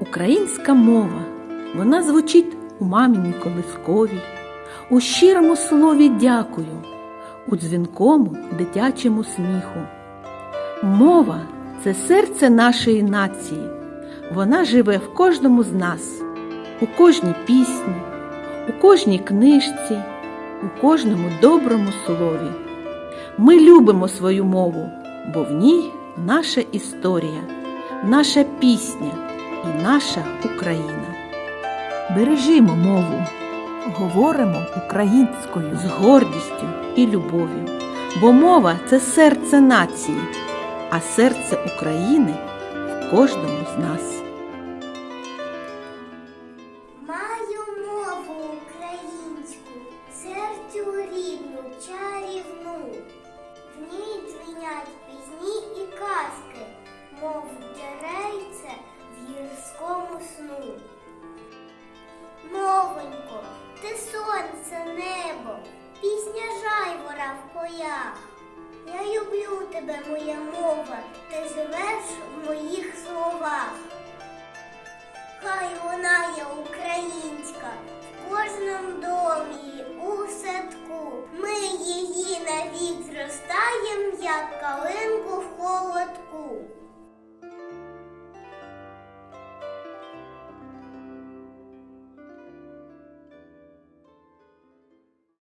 Українська мова, вона звучить у маміній колисковій, у щирому слові дякую, у дзвінкому дитячому сміху. Мова це серце нашої нації. Вона живе в кожному з нас, у кожній пісні, у кожній книжці, у кожному доброму слові. Ми любимо свою мову, бо в ній наша історія, наша пісня і наша Україна. Бережімо мову, говоримо українською. з гордістю і любов'ю, бо мова це серце нації, а серце України в кожному з нас. Небо, пісня жайвора в поях. Я люблю тебе, моя мова, ти живеш в моїх словах. Хай вона є українська в кожному домі, у садку. Ми її навік зростаєм, як калинку